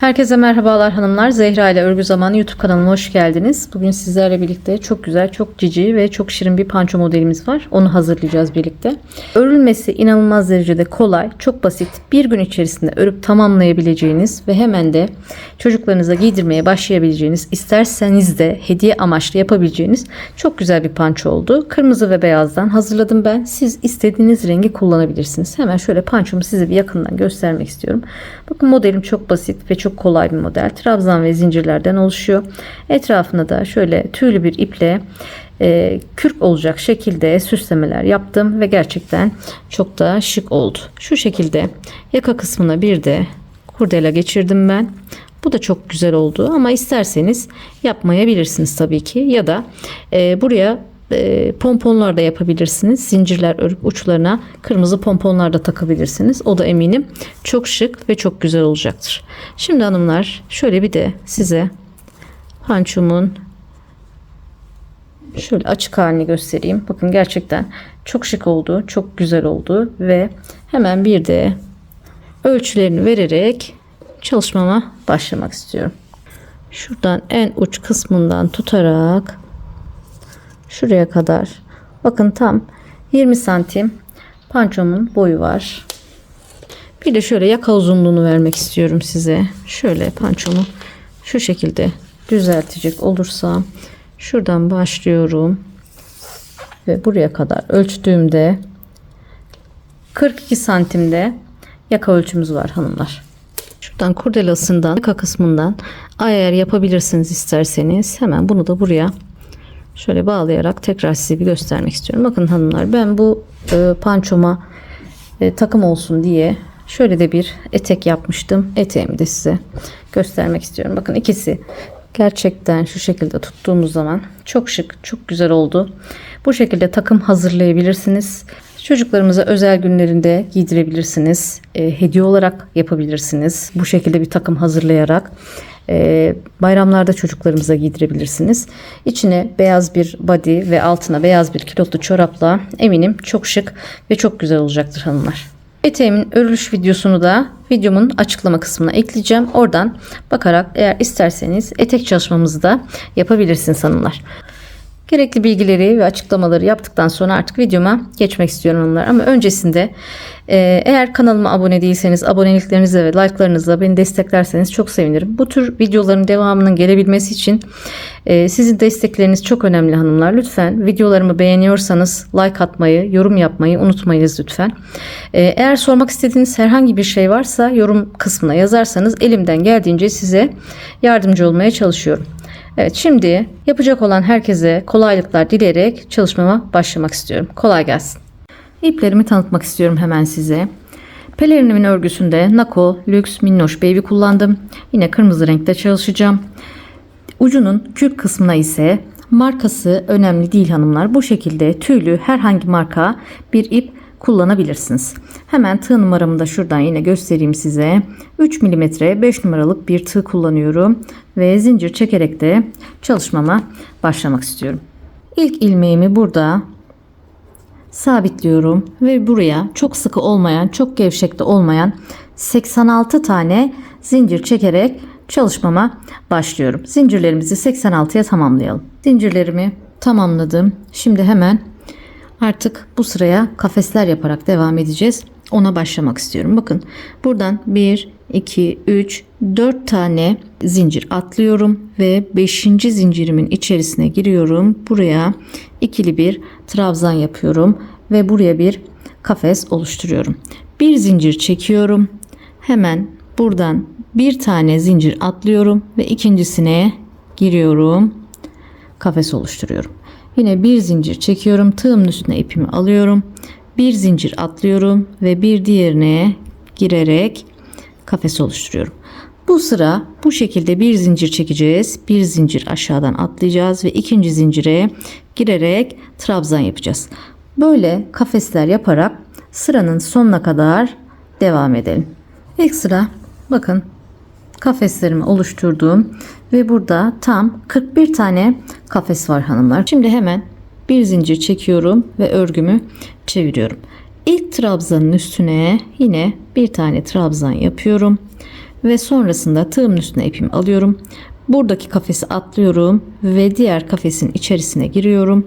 Herkese merhabalar hanımlar. Zehra ile Örgü Zamanı YouTube kanalıma hoş geldiniz. Bugün sizlerle birlikte çok güzel, çok cici ve çok şirin bir panço modelimiz var. Onu hazırlayacağız birlikte. Örülmesi inanılmaz derecede kolay, çok basit. Bir gün içerisinde örüp tamamlayabileceğiniz ve hemen de çocuklarınıza giydirmeye başlayabileceğiniz, isterseniz de hediye amaçlı yapabileceğiniz çok güzel bir panço oldu. Kırmızı ve beyazdan hazırladım ben. Siz istediğiniz rengi kullanabilirsiniz. Hemen şöyle pançomu size bir yakından göstermek istiyorum. Bakın modelim çok basit ve çok kolay bir model. Trabzan ve zincirlerden oluşuyor. Etrafına da şöyle tüylü bir iple e, kürk olacak şekilde süslemeler yaptım ve gerçekten çok da şık oldu. Şu şekilde yaka kısmına bir de kurdela geçirdim ben. Bu da çok güzel oldu ama isterseniz yapmayabilirsiniz tabii ki ya da e, buraya e, pomponlar da yapabilirsiniz. Zincirler örüp uçlarına kırmızı pomponlar da takabilirsiniz. O da eminim çok şık ve çok güzel olacaktır. Şimdi hanımlar şöyle bir de size pançomun şöyle açık halini göstereyim. Bakın gerçekten çok şık oldu. Çok güzel oldu ve hemen bir de ölçülerini vererek çalışmama başlamak istiyorum. Şuradan en uç kısmından tutarak şuraya kadar bakın tam 20 santim pançomun boyu var. Bir de şöyle yaka uzunluğunu vermek istiyorum size. Şöyle pançomu şu şekilde düzeltecek olursam şuradan başlıyorum ve buraya kadar ölçtüğümde 42 santimde yaka ölçümüz var hanımlar. Şuradan kurdelasından yaka kısmından ayar yapabilirsiniz isterseniz. Hemen bunu da buraya şöyle bağlayarak tekrar size bir göstermek istiyorum. Bakın hanımlar ben bu e, pançoma e, takım olsun diye şöyle de bir etek yapmıştım. Eteğimi de size göstermek istiyorum. Bakın ikisi gerçekten şu şekilde tuttuğumuz zaman çok şık, çok güzel oldu. Bu şekilde takım hazırlayabilirsiniz. Çocuklarımıza özel günlerinde giydirebilirsiniz. E, hediye olarak yapabilirsiniz. Bu şekilde bir takım hazırlayarak e, bayramlarda çocuklarımıza giydirebilirsiniz. İçine beyaz bir body ve altına beyaz bir kilotlu çorapla eminim çok şık ve çok güzel olacaktır hanımlar. Eteğimin örülüş videosunu da videomun açıklama kısmına ekleyeceğim. Oradan bakarak eğer isterseniz etek çalışmamızı da yapabilirsiniz hanımlar. Gerekli bilgileri ve açıklamaları yaptıktan sonra artık videoma geçmek istiyorum hanımlar. Ama öncesinde e, eğer kanalıma abone değilseniz aboneliklerinizle ve like'larınızla beni desteklerseniz çok sevinirim. Bu tür videoların devamının gelebilmesi için e, sizin destekleriniz çok önemli hanımlar. Lütfen videolarımı beğeniyorsanız like atmayı, yorum yapmayı unutmayınız lütfen. E, eğer sormak istediğiniz herhangi bir şey varsa yorum kısmına yazarsanız elimden geldiğince size yardımcı olmaya çalışıyorum. Evet şimdi yapacak olan herkese kolaylıklar dileyerek çalışmama başlamak istiyorum. Kolay gelsin. İplerimi tanıtmak istiyorum hemen size. Pelerinimin örgüsünde Nako Lux Minnoş Baby kullandım. Yine kırmızı renkte çalışacağım. Ucunun kürk kısmına ise markası önemli değil hanımlar. Bu şekilde tüylü herhangi marka bir ip kullanabilirsiniz. Hemen tığ numaramı da şuradan yine göstereyim size. 3 mm 5 numaralık bir tığ kullanıyorum ve zincir çekerek de çalışmama başlamak istiyorum. İlk ilmeğimi burada sabitliyorum ve buraya çok sıkı olmayan, çok gevşek de olmayan 86 tane zincir çekerek çalışmama başlıyorum. Zincirlerimizi 86'ya tamamlayalım. Zincirlerimi tamamladım. Şimdi hemen Artık bu sıraya kafesler yaparak devam edeceğiz. Ona başlamak istiyorum. Bakın buradan 1, 2, 3, 4 tane zincir atlıyorum ve 5. zincirimin içerisine giriyorum. Buraya ikili bir trabzan yapıyorum ve buraya bir kafes oluşturuyorum. Bir zincir çekiyorum. Hemen buradan bir tane zincir atlıyorum ve ikincisine giriyorum. Kafes oluşturuyorum. Yine bir zincir çekiyorum. Tığımın üstüne ipimi alıyorum. Bir zincir atlıyorum ve bir diğerine girerek kafes oluşturuyorum. Bu sıra bu şekilde bir zincir çekeceğiz. Bir zincir aşağıdan atlayacağız ve ikinci zincire girerek trabzan yapacağız. Böyle kafesler yaparak sıranın sonuna kadar devam edelim. İlk sıra bakın kafeslerimi oluşturduğum ve burada tam 41 tane kafes var hanımlar. Şimdi hemen bir zincir çekiyorum ve örgümü çeviriyorum. İlk trabzanın üstüne yine bir tane trabzan yapıyorum ve sonrasında tığımın üstüne ipimi alıyorum. Buradaki kafesi atlıyorum ve diğer kafesin içerisine giriyorum.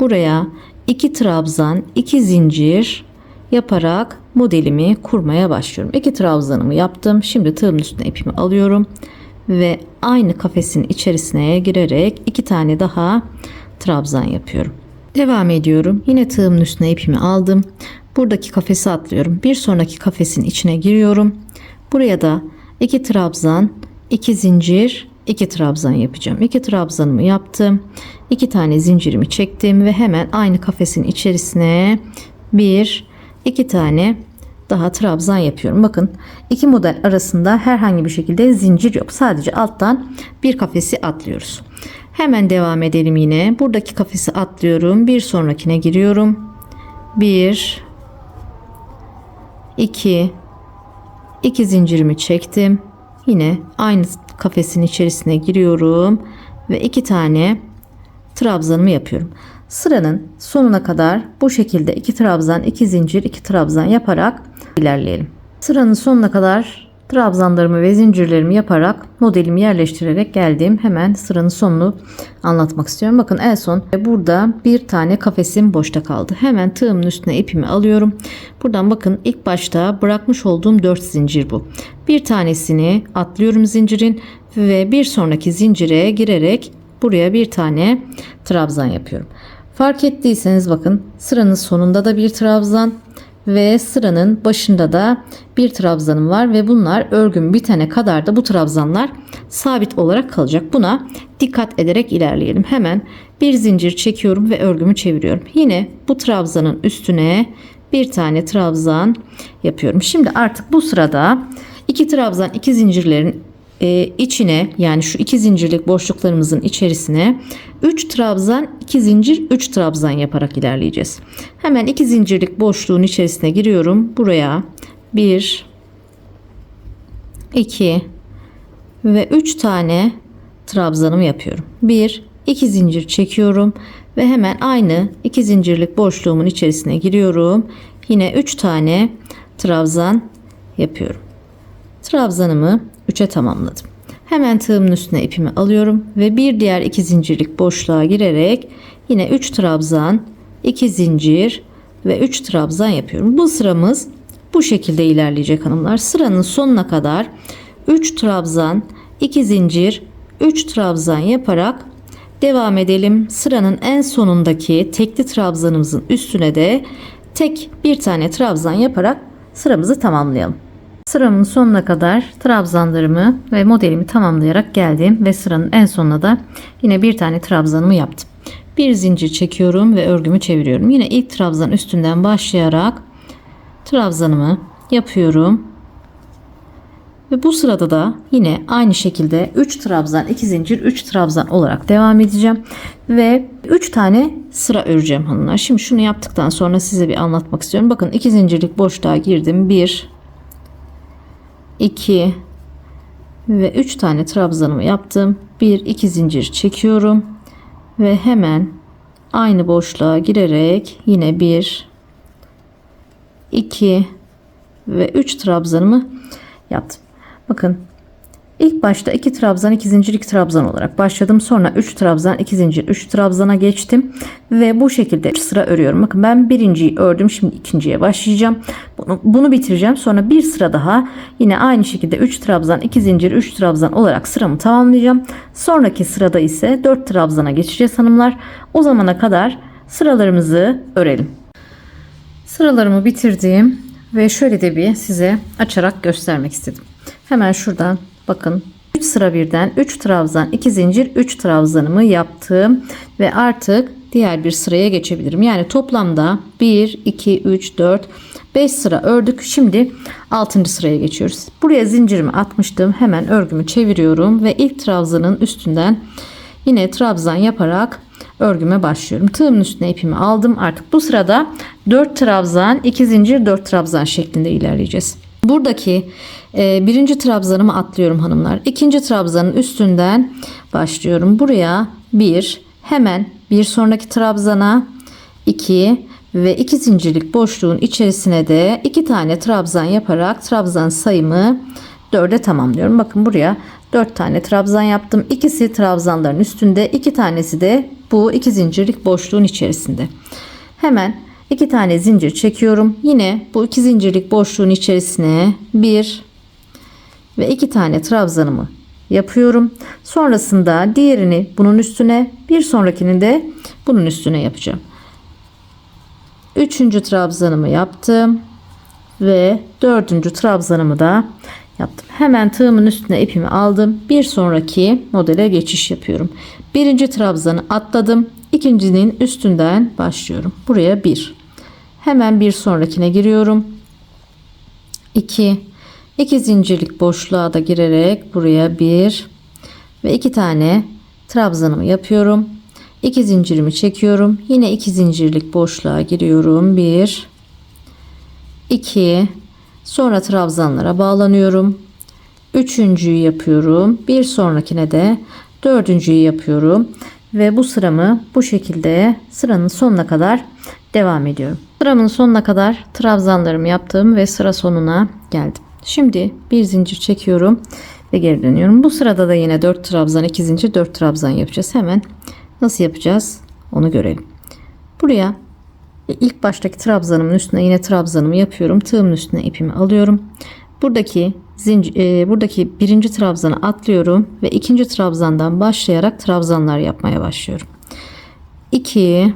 Buraya 2 trabzan, 2 zincir yaparak modelimi kurmaya başlıyorum. 2 trabzanımı yaptım. Şimdi tığımın üstüne ipimi alıyorum ve aynı kafesin içerisine girerek iki tane daha trabzan yapıyorum. Devam ediyorum. Yine tığımın üstüne ipimi aldım. Buradaki kafesi atlıyorum. Bir sonraki kafesin içine giriyorum. Buraya da iki trabzan, iki zincir, iki trabzan yapacağım. İki trabzanımı yaptım. İki tane zincirimi çektim ve hemen aynı kafesin içerisine bir, iki tane daha trabzan yapıyorum. Bakın iki model arasında herhangi bir şekilde zincir yok. Sadece alttan bir kafesi atlıyoruz. Hemen devam edelim yine. Buradaki kafesi atlıyorum. Bir sonrakine giriyorum. 1 2 2 zincirimi çektim. Yine aynı kafesin içerisine giriyorum ve iki tane trabzanımı yapıyorum. Sıranın sonuna kadar bu şekilde iki trabzan, iki zincir, iki trabzan yaparak ilerleyelim. Sıranın sonuna kadar trabzanlarımı ve zincirlerimi yaparak modelimi yerleştirerek geldim. Hemen sıranın sonunu anlatmak istiyorum. Bakın en son burada bir tane kafesim boşta kaldı. Hemen tığımın üstüne ipimi alıyorum. Buradan bakın ilk başta bırakmış olduğum 4 zincir bu. Bir tanesini atlıyorum zincirin ve bir sonraki zincire girerek buraya bir tane trabzan yapıyorum. Fark ettiyseniz bakın sıranın sonunda da bir trabzan ve sıranın başında da bir trabzanım var ve bunlar örgüm bitene kadar da bu trabzanlar sabit olarak kalacak. Buna dikkat ederek ilerleyelim. Hemen bir zincir çekiyorum ve örgümü çeviriyorum. Yine bu trabzanın üstüne bir tane trabzan yapıyorum. Şimdi artık bu sırada iki trabzan iki zincirlerin e, içine yani şu iki zincirlik boşluklarımızın içerisine 3 trabzan 2 zincir 3 trabzan yaparak ilerleyeceğiz. Hemen iki zincirlik boşluğun içerisine giriyorum. Buraya 1 2 ve 3 tane trabzanımı yapıyorum. 1 2 zincir çekiyorum ve hemen aynı iki zincirlik boşluğumun içerisine giriyorum. Yine 3 tane trabzan yapıyorum. Trabzanımı 3'e tamamladım. Hemen tığımın üstüne ipimi alıyorum ve bir diğer iki zincirlik boşluğa girerek yine 3 trabzan, 2 zincir ve 3 trabzan yapıyorum. Bu sıramız bu şekilde ilerleyecek hanımlar. Sıranın sonuna kadar 3 trabzan, 2 zincir, 3 trabzan yaparak devam edelim. Sıranın en sonundaki tekli trabzanımızın üstüne de tek bir tane trabzan yaparak sıramızı tamamlayalım. Sıramın sonuna kadar trabzanlarımı ve modelimi tamamlayarak geldim ve sıranın en sonuna da yine bir tane trabzanımı yaptım. Bir zincir çekiyorum ve örgümü çeviriyorum. Yine ilk trabzan üstünden başlayarak trabzanımı yapıyorum. Ve bu sırada da yine aynı şekilde 3 trabzan, 2 zincir, 3 trabzan olarak devam edeceğim. Ve 3 tane sıra öreceğim hanımlar. Şimdi şunu yaptıktan sonra size bir anlatmak istiyorum. Bakın 2 zincirlik boşluğa girdim. 1 2 ve 3 tane trabzanımı yaptım. 1 2 zincir çekiyorum ve hemen aynı boşluğa girerek yine 1 2 ve 3 trabzanımı yaptım. Bakın İlk başta 2 trabzan 2 zincir 2 trabzan olarak başladım. Sonra 3 trabzan 2 zincir 3 trabzana geçtim. Ve bu şekilde 3 sıra örüyorum. Bakın ben birinciyi ördüm. Şimdi ikinciye başlayacağım. Bunu, bunu bitireceğim. Sonra bir sıra daha yine aynı şekilde 3 trabzan 2 zincir 3 trabzan olarak sıramı tamamlayacağım. Sonraki sırada ise 4 trabzana geçeceğiz hanımlar. O zamana kadar sıralarımızı örelim. Sıralarımı bitirdim ve şöyle de bir size açarak göstermek istedim. Hemen şuradan Bakın 3 sıra birden 3 trabzan 2 zincir 3 trabzanımı yaptım ve artık diğer bir sıraya geçebilirim. Yani toplamda 1 2 3 4 5 sıra ördük. Şimdi 6. sıraya geçiyoruz. Buraya zincirimi atmıştım. Hemen örgümü çeviriyorum ve ilk trabzanın üstünden yine trabzan yaparak örgüme başlıyorum. Tığımın üstüne ipimi aldım. Artık bu sırada 4 trabzan, 2 zincir, 4 trabzan şeklinde ilerleyeceğiz. Buradaki birinci trabzanımı atlıyorum hanımlar. İkinci trabzanın üstünden başlıyorum. Buraya bir hemen bir sonraki trabzana iki ve iki zincirlik boşluğun içerisine de iki tane trabzan yaparak trabzan sayımı 4'e tamamlıyorum. Bakın buraya 4 tane trabzan yaptım. İkisi trabzanların üstünde, iki tanesi de bu iki zincirlik boşluğun içerisinde. Hemen iki tane zincir çekiyorum. Yine bu iki zincirlik boşluğun içerisine bir ve iki tane trabzanımı yapıyorum. Sonrasında diğerini bunun üstüne, bir sonrakini de bunun üstüne yapacağım. Üçüncü trabzanımı yaptım ve dördüncü trabzanımı da yaptım. Hemen tığımın üstüne ipimi aldım. Bir sonraki modele geçiş yapıyorum. Birinci trabzanı atladım. İkincinin üstünden başlıyorum. Buraya bir. Hemen bir sonrakine giriyorum. 2 2 zincirlik boşluğa da girerek buraya bir ve iki tane trabzanımı yapıyorum. 2 zincirimi çekiyorum. Yine 2 zincirlik boşluğa giriyorum. 1 2 sonra trabzanlara bağlanıyorum. Üçüncüyü yapıyorum. Bir sonrakine de dördüncüyü yapıyorum. Ve bu sıramı bu şekilde sıranın sonuna kadar devam ediyorum. Sıramın sonuna kadar trabzanlarımı yaptım ve sıra sonuna geldim. Şimdi bir zincir çekiyorum ve geri dönüyorum. Bu sırada da yine 4 trabzan, 2 zincir, 4 trabzan yapacağız. Hemen nasıl yapacağız onu görelim. Buraya ilk baştaki trabzanımın üstüne yine trabzanımı yapıyorum. Tığımın üstüne ipimi alıyorum. Buradaki zincir, e, buradaki birinci trabzanı atlıyorum ve ikinci trabzandan başlayarak trabzanlar yapmaya başlıyorum. 2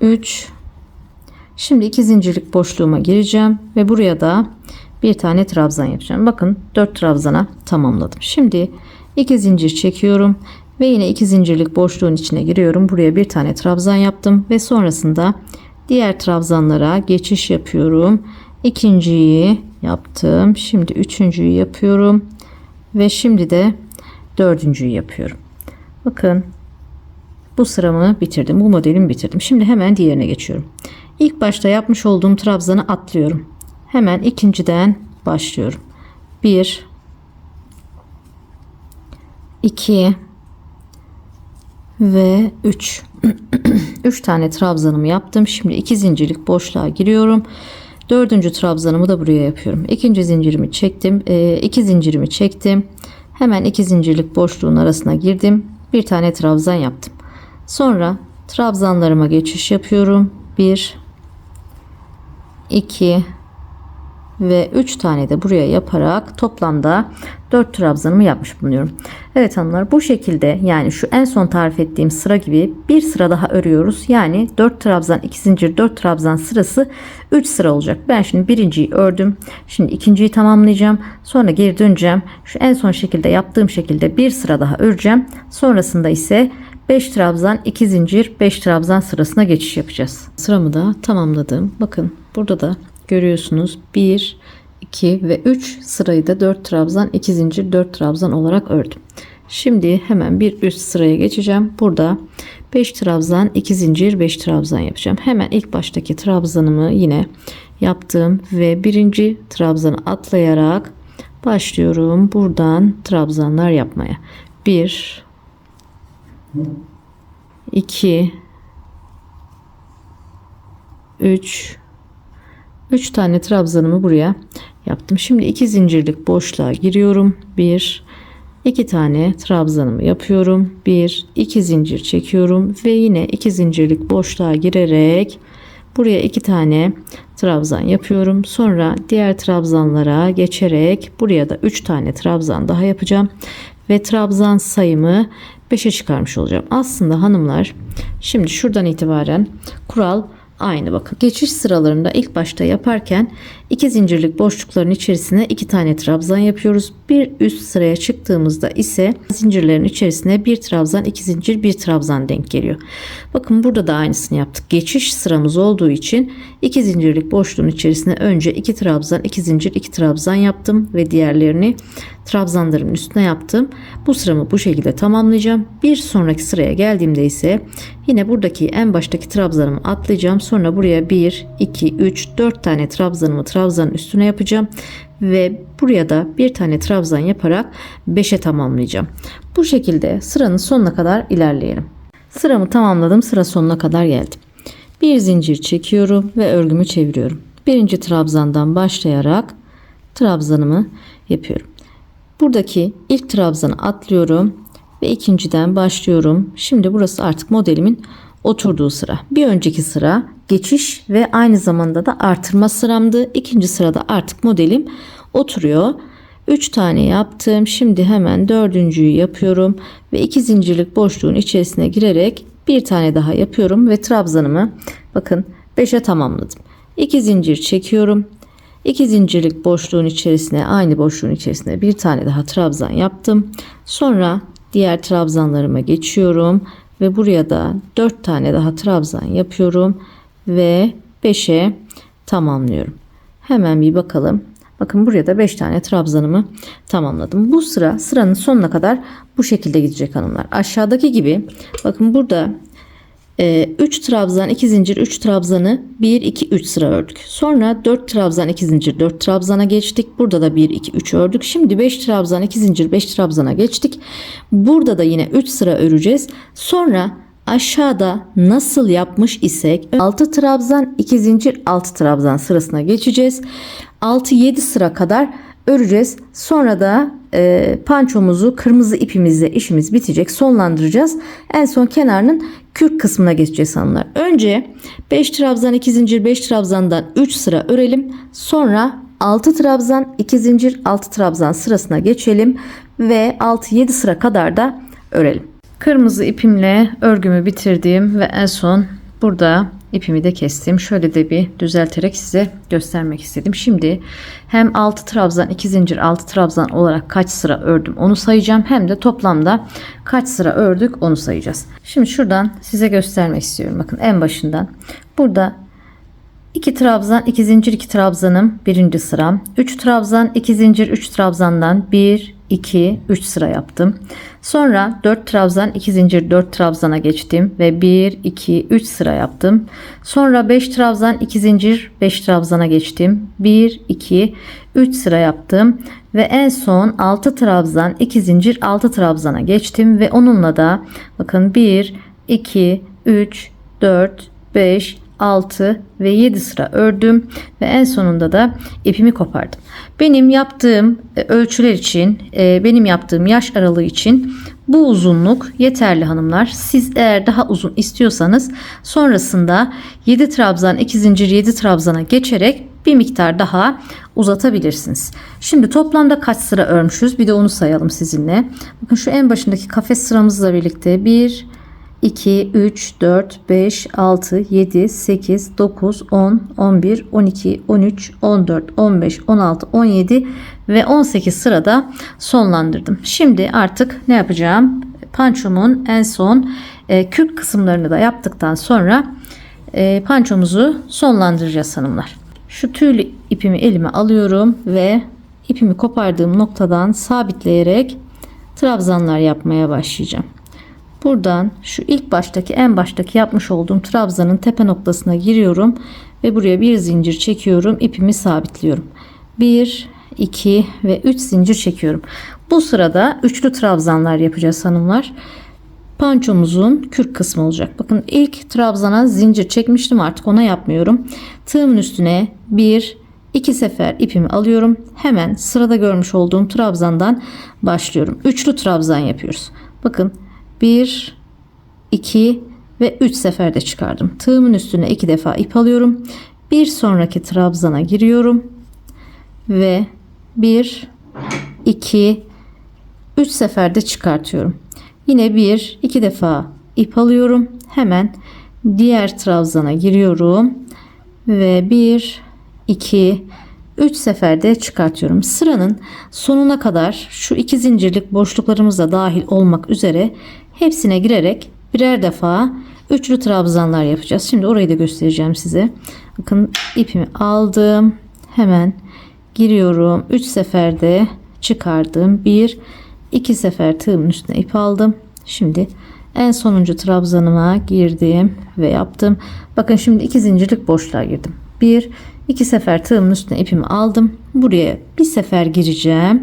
3 Şimdi iki zincirlik boşluğuma gireceğim ve buraya da bir tane trabzan yapacağım. Bakın 4 trabzana tamamladım. Şimdi iki zincir çekiyorum ve yine iki zincirlik boşluğun içine giriyorum. Buraya bir tane trabzan yaptım ve sonrasında diğer trabzanlara geçiş yapıyorum. İkinciyi yaptım. Şimdi üçüncüyü yapıyorum. Ve şimdi de dördüncüyü yapıyorum. Bakın bu sıramı bitirdim. Bu modelimi bitirdim. Şimdi hemen diğerine geçiyorum. İlk başta yapmış olduğum trabzanı atlıyorum. Hemen ikinciden başlıyorum. 1 2 ve 3 3 tane trabzanımı yaptım. Şimdi 2 zincirlik boşluğa giriyorum. Dördüncü trabzanımı da buraya yapıyorum. İkinci zincirimi çektim. E, zincirimi çektim. Hemen iki zincirlik boşluğun arasına girdim. Bir tane trabzan yaptım. Sonra trabzanlarıma geçiş yapıyorum. 1 2 ve 3 tane de buraya yaparak toplamda 4 trabzanımı yapmış bulunuyorum. Evet hanımlar bu şekilde yani şu en son tarif ettiğim sıra gibi bir sıra daha örüyoruz. Yani 4 trabzan 2 zincir 4 trabzan sırası 3 sıra olacak. Ben şimdi birinciyi ördüm. Şimdi ikinciyi tamamlayacağım. Sonra geri döneceğim. Şu en son şekilde yaptığım şekilde bir sıra daha öreceğim. Sonrasında ise 5 trabzan 2 zincir 5 trabzan sırasına geçiş yapacağız. Sıramı da tamamladım. Bakın burada da görüyorsunuz 1 2 ve 3 sırayı da 4 trabzan 2 zincir 4 trabzan olarak ördüm. Şimdi hemen bir üst sıraya geçeceğim. Burada 5 trabzan 2 zincir 5 trabzan yapacağım. Hemen ilk baştaki trabzanımı yine yaptım ve birinci trabzanı atlayarak başlıyorum. Buradan trabzanlar yapmaya. 1 2 3 3 tane trabzanımı buraya yaptım. Şimdi iki zincirlik boşluğa giriyorum. 1 2 tane trabzanımı yapıyorum. 1 2 zincir çekiyorum ve yine iki zincirlik boşluğa girerek buraya iki tane trabzan yapıyorum. Sonra diğer trabzanlara geçerek buraya da 3 tane trabzan daha yapacağım ve trabzan sayımı 5'e çıkarmış olacağım. Aslında hanımlar şimdi şuradan itibaren kural aynı bakın. Geçiş sıralarında ilk başta yaparken iki zincirlik boşlukların içerisine iki tane trabzan yapıyoruz. Bir üst sıraya çıktığımızda ise zincirlerin içerisine bir trabzan, iki zincir, bir trabzan denk geliyor. Bakın burada da aynısını yaptık. Geçiş sıramız olduğu için iki zincirlik boşluğun içerisine önce iki trabzan, iki zincir, iki trabzan yaptım ve diğerlerini trabzanların üstüne yaptım. Bu sıramı bu şekilde tamamlayacağım. Bir sonraki sıraya geldiğimde ise yine buradaki en baştaki trabzanımı atlayacağım. Sonra buraya 1, 2, 3, 4 tane trabzanımı trabzanın üstüne yapacağım. Ve buraya da bir tane trabzan yaparak 5'e tamamlayacağım. Bu şekilde sıranın sonuna kadar ilerleyelim. Sıramı tamamladım. Sıra sonuna kadar geldim. Bir zincir çekiyorum ve örgümü çeviriyorum. Birinci trabzandan başlayarak trabzanımı yapıyorum. Buradaki ilk trabzanı atlıyorum ve ikinciden başlıyorum. Şimdi burası artık modelimin oturduğu sıra. Bir önceki sıra geçiş ve aynı zamanda da artırma sıramdı. İkinci sırada artık modelim oturuyor. 3 tane yaptım. Şimdi hemen dördüncüyü yapıyorum ve iki zincirlik boşluğun içerisine girerek bir tane daha yapıyorum ve trabzanımı bakın 5'e tamamladım. 2 zincir çekiyorum. 2 zincirlik boşluğun içerisine aynı boşluğun içerisine bir tane daha trabzan yaptım. Sonra diğer trabzanlarıma geçiyorum ve buraya da 4 tane daha trabzan yapıyorum ve 5'e tamamlıyorum. Hemen bir bakalım. Bakın buraya da 5 tane trabzanımı tamamladım. Bu sıra sıranın sonuna kadar bu şekilde gidecek hanımlar. Aşağıdaki gibi bakın burada 3 trabzan 2 zincir 3 trabzanı 1 2 3 sıra ördük. Sonra 4 trabzan 2 zincir 4 trabzana geçtik. Burada da 1 2 3 ördük. Şimdi 5 trabzan 2 zincir 5 trabzana geçtik. Burada da yine 3 sıra öreceğiz. Sonra aşağıda nasıl yapmış isek 6 trabzan 2 zincir 6 trabzan sırasına geçeceğiz. 6-7 sıra kadar öreceğiz. Sonra da e, pançomuzu kırmızı ipimizle işimiz bitecek. Sonlandıracağız. En son kenarının kürk kısmına geçeceğiz hanımlar. Önce 5 trabzan 2 zincir 5 trabzandan 3 sıra örelim. Sonra 6 trabzan 2 zincir 6 trabzan sırasına geçelim ve 6-7 sıra kadar da örelim. Kırmızı ipimle örgümü bitirdim ve en son burada ipimi de kestim. Şöyle de bir düzelterek size göstermek istedim. Şimdi hem 6 trabzan 2 zincir 6 trabzan olarak kaç sıra ördüm onu sayacağım. Hem de toplamda kaç sıra ördük onu sayacağız. Şimdi şuradan size göstermek istiyorum. Bakın en başından. Burada 2 trabzan 2 zincir 2 trabzanım birinci sıram. 3 trabzan 2 zincir 3 trabzandan 1 2 3 sıra yaptım. Sonra 4 trabzan 2 zincir 4 trabzana geçtim ve 1 2 3 sıra yaptım. Sonra 5 trabzan 2 zincir 5 trabzana geçtim. 1 2 3 sıra yaptım ve en son 6 trabzan 2 zincir 6 trabzana geçtim ve onunla da bakın 1 2 3 4 5 6 ve 7 sıra ördüm ve en sonunda da ipimi kopardım. Benim yaptığım e, ölçüler için, e, benim yaptığım yaş aralığı için bu uzunluk yeterli hanımlar. Siz eğer daha uzun istiyorsanız sonrasında 7 trabzan 2 zincir 7 trabzana geçerek bir miktar daha uzatabilirsiniz. Şimdi toplamda kaç sıra örmüşüz? Bir de onu sayalım sizinle. Bakın şu en başındaki kafes sıramızla birlikte 1 2, 3, 4, 5, 6, 7, 8, 9, 10, 11, 12, 13, 14, 15, 16, 17 ve 18 sırada sonlandırdım. Şimdi artık ne yapacağım? Pançomun en son e, kürk kısımlarını da yaptıktan sonra e, pançomuzu sonlandıracağız hanımlar. Şu tüylü ipimi elime alıyorum ve ipimi kopardığım noktadan sabitleyerek trabzanlar yapmaya başlayacağım. Buradan şu ilk baştaki en baştaki yapmış olduğum trabzanın tepe noktasına giriyorum ve buraya bir zincir çekiyorum ipimi sabitliyorum. 1 2 ve 3 zincir çekiyorum. Bu sırada üçlü trabzanlar yapacağız hanımlar. Pançomuzun kürk kısmı olacak. Bakın ilk trabzana zincir çekmiştim artık ona yapmıyorum. Tığımın üstüne bir iki sefer ipimi alıyorum. Hemen sırada görmüş olduğum trabzandan başlıyorum. Üçlü trabzan yapıyoruz. Bakın 1 2 ve 3 seferde çıkardım. Tığımın üstüne 2 defa ip alıyorum. Bir sonraki trabzana giriyorum ve 1 2 3 seferde çıkartıyorum. Yine 1 2 defa ip alıyorum. Hemen diğer trabzana giriyorum ve 1 2 3 seferde çıkartıyorum. Sıranın sonuna kadar şu iki zincirlik boşluklarımız da dahil olmak üzere Hepsine girerek birer defa üçlü trabzanlar yapacağız. Şimdi orayı da göstereceğim size. Bakın ipimi aldım. Hemen giriyorum. 3 seferde çıkardım. 1 2 sefer tığımın üstüne ip aldım. Şimdi en sonuncu trabzanıma girdim ve yaptım. Bakın şimdi iki zincirlik boşluğa girdim. 1 2 sefer tığımın üstüne ipimi aldım. Buraya bir sefer gireceğim.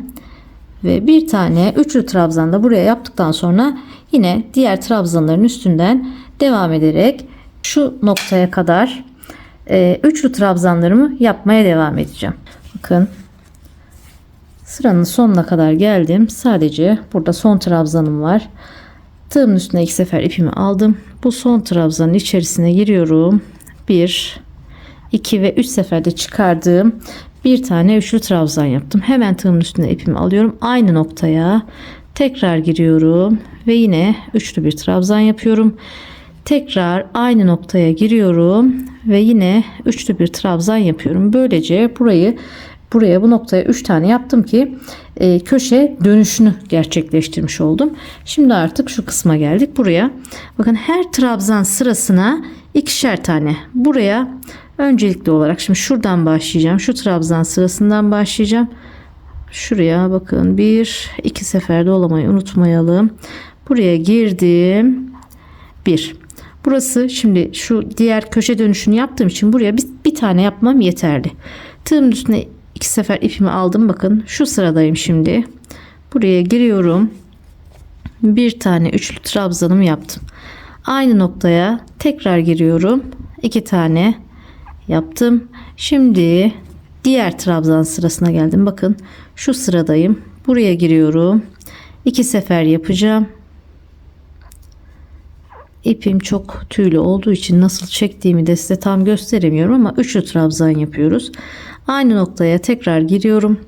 Ve bir tane üçlü trabzan da buraya yaptıktan sonra Yine diğer trabzanların üstünden devam ederek şu noktaya kadar e, üçlü trabzanlarımı yapmaya devam edeceğim. Bakın Sıranın sonuna kadar geldim. Sadece burada son trabzanım var. Tığımın üstüne iki sefer ipimi aldım. Bu son trabzanın içerisine giriyorum. 1 2 ve 3 seferde çıkardığım bir tane üçlü trabzan yaptım. Hemen tığımın üstüne ipimi alıyorum. Aynı noktaya tekrar giriyorum ve yine üçlü bir trabzan yapıyorum. Tekrar aynı noktaya giriyorum ve yine üçlü bir trabzan yapıyorum. Böylece burayı buraya bu noktaya 3 tane yaptım ki e, köşe dönüşünü gerçekleştirmiş oldum. Şimdi artık şu kısma geldik. Buraya bakın her trabzan sırasına ikişer tane. Buraya öncelikli olarak şimdi şuradan başlayacağım. Şu trabzan sırasından başlayacağım. Şuraya bakın bir iki seferde olamayı unutmayalım. Buraya girdim. Bir. Burası şimdi şu diğer köşe dönüşünü yaptığım için buraya bir, bir tane yapmam yeterli. Tığımın üstüne iki sefer ipimi aldım. Bakın şu sıradayım şimdi. Buraya giriyorum. Bir tane üçlü trabzanımı yaptım. Aynı noktaya tekrar giriyorum. iki tane yaptım. Şimdi diğer trabzan sırasına geldim. Bakın şu sıradayım. Buraya giriyorum. iki sefer yapacağım. İpim çok tüylü olduğu için nasıl çektiğimi de size tam gösteremiyorum ama üçlü trabzan yapıyoruz. Aynı noktaya tekrar giriyorum.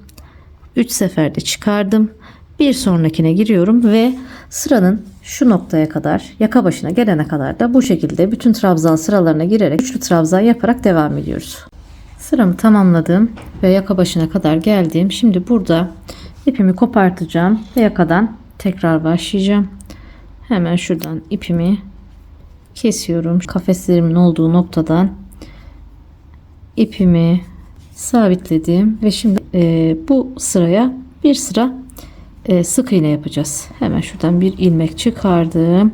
3 seferde çıkardım. Bir sonrakine giriyorum ve sıranın şu noktaya kadar yaka başına gelene kadar da bu şekilde bütün trabzan sıralarına girerek üçlü trabzan yaparak devam ediyoruz. Sıramı tamamladım ve yaka başına kadar geldim. Şimdi burada ipimi kopartacağım ve yakadan tekrar başlayacağım. Hemen şuradan ipimi kesiyorum. Kafeslerimin olduğu noktadan ipimi sabitledim ve şimdi e, bu sıraya bir sıra e, sık iğne yapacağız. Hemen şuradan bir ilmek çıkardım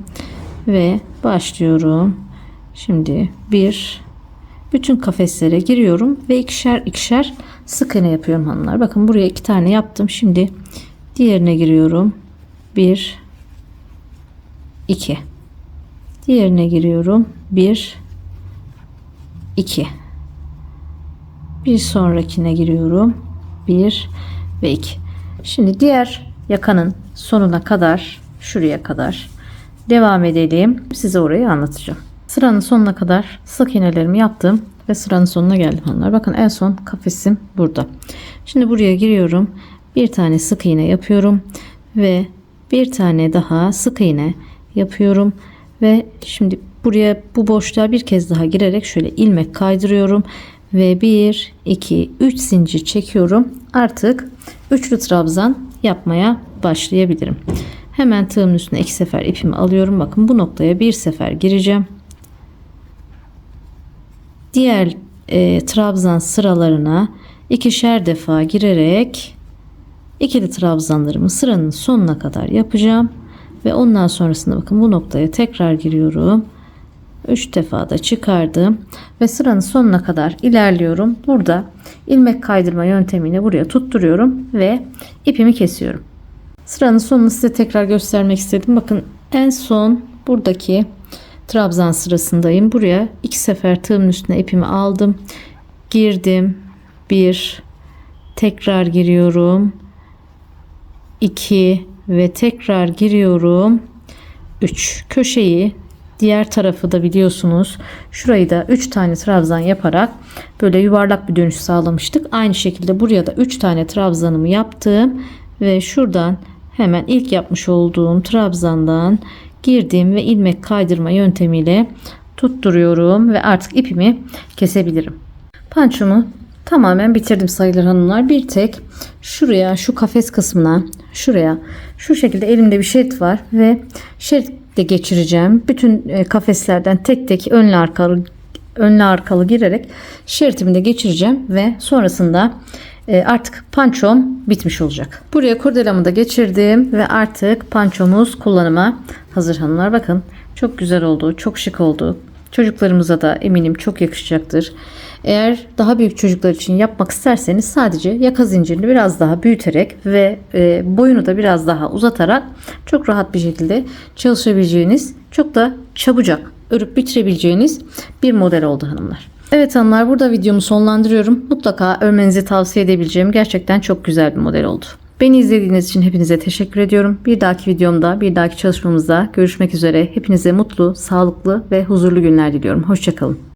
ve başlıyorum. Şimdi bir bütün kafeslere giriyorum ve ikişer ikişer sık iğne yapıyorum hanımlar. Bakın buraya iki tane yaptım. Şimdi diğerine giriyorum. Bir, iki. Diğerine giriyorum. Bir, iki. Bir sonrakine giriyorum. 1 ve 2. Şimdi diğer yakanın sonuna kadar şuraya kadar devam edelim. Size orayı anlatacağım. Sıranın sonuna kadar sık iğnelerimi yaptım ve sıranın sonuna geldim hanımlar. Bakın en son kafesim burada. Şimdi buraya giriyorum. Bir tane sık iğne yapıyorum ve bir tane daha sık iğne yapıyorum ve şimdi buraya bu boşluğa bir kez daha girerek şöyle ilmek kaydırıyorum ve 1 2 3 zincir çekiyorum. Artık üçlü trabzan yapmaya başlayabilirim. Hemen tığımın üstüne iki sefer ipimi alıyorum. Bakın bu noktaya bir sefer gireceğim. Diğer e, trabzan sıralarına ikişer defa girerek ikili trabzanlarımı sıranın sonuna kadar yapacağım ve ondan sonrasında bakın bu noktaya tekrar giriyorum. 3 defa da çıkardım ve sıranın sonuna kadar ilerliyorum. Burada ilmek kaydırma yöntemiyle buraya tutturuyorum ve ipimi kesiyorum. Sıranın sonunu size tekrar göstermek istedim. Bakın en son buradaki trabzan sırasındayım. Buraya iki sefer tığımın üstüne ipimi aldım. Girdim. Bir tekrar giriyorum. 2 ve tekrar giriyorum. 3 köşeyi Diğer tarafı da biliyorsunuz. Şurayı da 3 tane trabzan yaparak böyle yuvarlak bir dönüş sağlamıştık. Aynı şekilde buraya da 3 tane trabzanımı yaptım ve şuradan hemen ilk yapmış olduğum trabzandan girdim ve ilmek kaydırma yöntemiyle tutturuyorum ve artık ipimi kesebilirim. Pançomu tamamen bitirdim sayılır hanımlar. Bir tek şuraya şu kafes kısmına şuraya şu şekilde elimde bir şerit var ve şerit de geçireceğim. Bütün e, kafeslerden tek tek önlü arkalı önlü arkalı girerek şeritimi de geçireceğim ve sonrasında artık pançom bitmiş olacak. Buraya kurdelamı da geçirdim ve artık pançomuz kullanıma hazır hanımlar. Bakın çok güzel oldu, çok şık oldu. Çocuklarımıza da eminim çok yakışacaktır. Eğer daha büyük çocuklar için yapmak isterseniz sadece yaka zincirini biraz daha büyüterek ve e, boyunu da biraz daha uzatarak çok rahat bir şekilde çalışabileceğiniz, çok da çabucak örüp bitirebileceğiniz bir model oldu hanımlar. Evet hanımlar burada videomu sonlandırıyorum. Mutlaka örmenizi tavsiye edebileceğim gerçekten çok güzel bir model oldu. Beni izlediğiniz için hepinize teşekkür ediyorum. Bir dahaki videomda, bir dahaki çalışmamızda görüşmek üzere. Hepinize mutlu, sağlıklı ve huzurlu günler diliyorum. Hoşçakalın.